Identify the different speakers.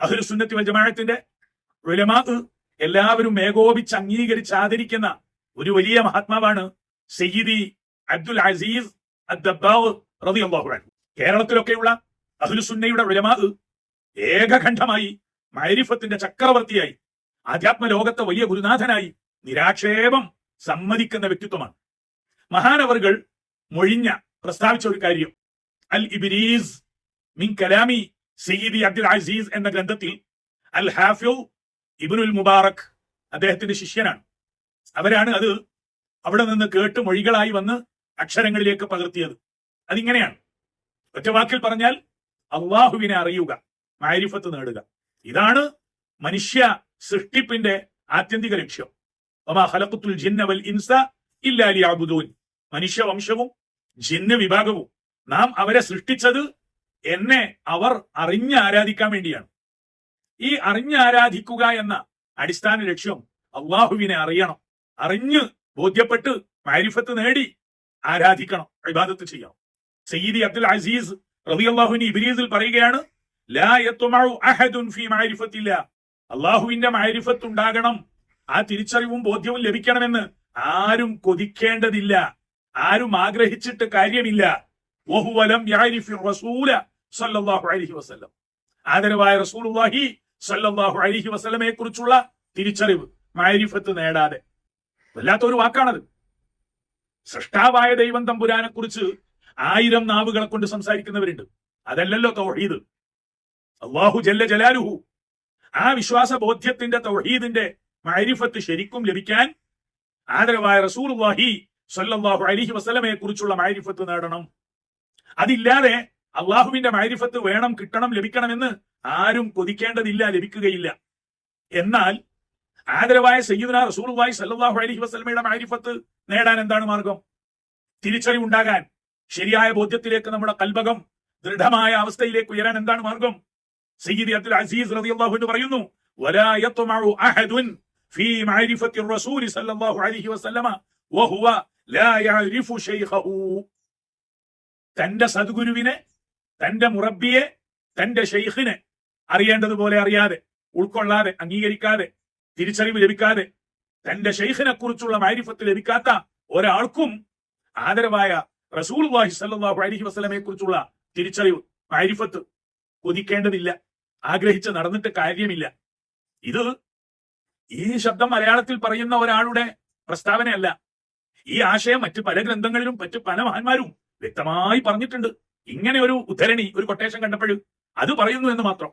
Speaker 1: അഹ്ലു സുന്നത്തി വൽ ജമാഅത്തിന്റെ ഉലമാ എല്ലാവരും ഏകോപിച്ച് അംഗീകരിച്ച് ആദരിക്കുന്ന ഒരു വലിയ മഹാത്മാവാണ് സയ്യിദി അബ്ദുൽ അസീസ് അദ്ദബ്ബാവ് റളിയല്ലാഹു അൻഹു. കേരളത്തിലൊക്കെയുള്ള അഹ്ലുസുന്നയുടെ ഉലമാ ഏകകണ്ഠമായി മൈരിഫത്തിന്റെ ചക്രവർത്തിയായി ആധ്യാത്മ ലോകത്തെ വലിയ ഗുരുനാഥനായി നിരാക്ഷേപം സമ്മതിക്കുന്ന വ്യക്തിത്വമാണ്. മഹാനവറുകൾ മൊഴിഞ്ഞ പ്രസ്താവിച്ച ഒരു കാര്യം. അൽ ഇബിരീസ് മിൻ കലാമി സയ്യിദി അബ്ദുൽ അസീസ് എന്ന ഗ്രന്ഥത്തിൽ അൽ ഹാഫിൽ ഇബിനുൽ മുബാറക് അദ്ദേഹത്തിന്റെ ശിഷ്യനാണ്. അവരാണ് അത് അവിടെ നിന്ന് കേട്ട് മൊഴികളായി വന്ന് അക്ഷരങ്ങളിലേക്ക് പകർത്തിയത്. അതിങ്ങനെയാണ്. ഒറ്റ വാക്കിൽ പറഞ്ഞാൽ അള്ളാഹുവിനെ അറിയുക മാരിഫത്ത് നേടുക. ഇതാണ് മനുഷ്യ സൃഷ്ടിപ്പിന്റെ ആത്യന്തിക ലക്ഷ്യം. ഇൻസ ഇല്ലാ ലിയഅ്ബുദൂൻ മനുഷ്യവംശവും ജിന്ന വിഭാഗവും. നാം അവരെ സൃഷ്ടിച്ചത് എന്നെ അവർ അറിഞ്ഞ് ആരാധിക്കാൻ വേണ്ടിയാണ്. ഈ അറിഞ്ഞ് ആരാധിക്കുക എന്ന അടിസ്ഥാന ലക്ഷ്യം അള്ളാഹുവിനെ അറിയണം. അറിഞ്ഞ് ബോധ്യപ്പെട്ട് മാരിഫത്ത് നേടി ആരാധിക്കണം ഇബാദത്ത് ചെയ്യണം. സയ്യിദി അബ്ദുൽ അസീസ് റബി അള്ളാഹുവിന് ഇബ്രീസിൽ പറയുകയാണ് അള്ളാഹുവിന്റെ മാരിഫത്ത് ഉണ്ടാകണം ആ തിരിച്ചറിവും ബോധ്യവും ലഭിക്കണമെന്ന് ആരും കൊതിക്കേണ്ടതില്ല. ആരും ആഗ്രഹിച്ചിട്ട് കാര്യമില്ല. ആദരവായ റസൂലുള്ളാഹി സല്ലല്ലാഹു അലൈഹി വസല്ലമയെ കുറിച്ചുള്ള തിരിച്ചറിവ് മാരിഫത്ത് നേടാതെ. വല്ലാത്തൊരു വാക്കാണത്. സൃഷ്ടാവായ ദൈവം തമ്പുരാനെ കുറിച്ച് ആയിരം നാവുകളെ കൊണ്ട് സംസാരിക്കുന്നവരുണ്ട്. അതല്ലല്ലോ തൗഹീദ്. അള്ളാഹു ജല്ല ജലാലുഹു. ആ വിശ്വാസ ബോധ്യത്തിന്റെ തൗഹീദിന്റെ മാരിഫത്ത് ശരിക്കും ലഭിക്കാൻ ആദരവായ റസൂലുള്ളാഹി സല്ലാഹു അലിഹി വസ്ലമയെ കുറിച്ചുള്ള മാരിഫത്ത് നേടണം. അതില്ലാതെ അള്ളാഹുവിന്റെ മാരിഫത്ത് വേണം കിട്ടണം ലഭിക്കണമെന്ന് ആരും കൊതിക്കേണ്ടതില്ല ലഭിക്കുകയില്ല. എന്നാൽ ആദരവായ സയ്യിദുന റസൂർവായി സല്ലാഹു അലഹി വസ്ലമയുടെ മാരിഫത്ത് നേടാൻ എന്താണ് മാർഗം? തിരിച്ചറിവുണ്ടാകാൻ ശരിയായ ബോധ്യത്തിലേക്ക് നമ്മുടെ കൽബകം ദൃഢമായ അവസ്ഥയിലേക്ക് ഉയരാൻ എന്താണ് മാർഗം? സയ്യിദ് അബ്ദുൽ അസീസ് റളിയല്ലാഹു അൻഹു പറയുന്നു വലാ അഹദുൻ ഫീ റസൂലി സല്ലല്ലാഹു അലൈഹി വസല്ലമ ലാ യഅരിഫു ശൈഖഹു. തന്റെ സദ്ഗുരുവിനെ തന്റെ മുറബിയെ തന്റെ ഷെയ്ഖിനെ അറിയേണ്ടതുപോലെ അറിയാതെ ഉൾക്കൊള്ളാതെ അംഗീകരിക്കാതെ തിരിച്ചറിവ് ലഭിക്കാതെ തന്റെ ഷെയ്ഖിനെ കുറിച്ചുള്ള മാരിഫത്ത് ലഭിക്കാത്ത ഒരാൾക്കും ആദരവായ റസൂൽ വാഹി സല്ലാഹു അലഹി വസ്ലമയെ കുറിച്ചുള്ള തിരിച്ചറിവ് മാരിഫത്ത് കൊതിക്കേണ്ടതില്ല ആഗ്രഹിച്ച് നടന്നിട്ട് കാര്യമില്ല. ഇത് ഈ ശബ്ദം മലയാളത്തിൽ പറയുന്ന ഒരാളുടെ പ്രസ്താവനയല്ല. ഈ ആശയം മറ്റ് പല ഗ്രന്ഥങ്ങളിലും മറ്റ് പല മഹാന്മാരും വ്യക്തമായി പറഞ്ഞിട്ടുണ്ട്. ഇങ്ങനെ ഒരു ഉദ്ധരണി ഒരു കൊട്ടേഷൻ കണ്ടപ്പോൾ അത് പറയുന്നു എന്ന് മാത്രം.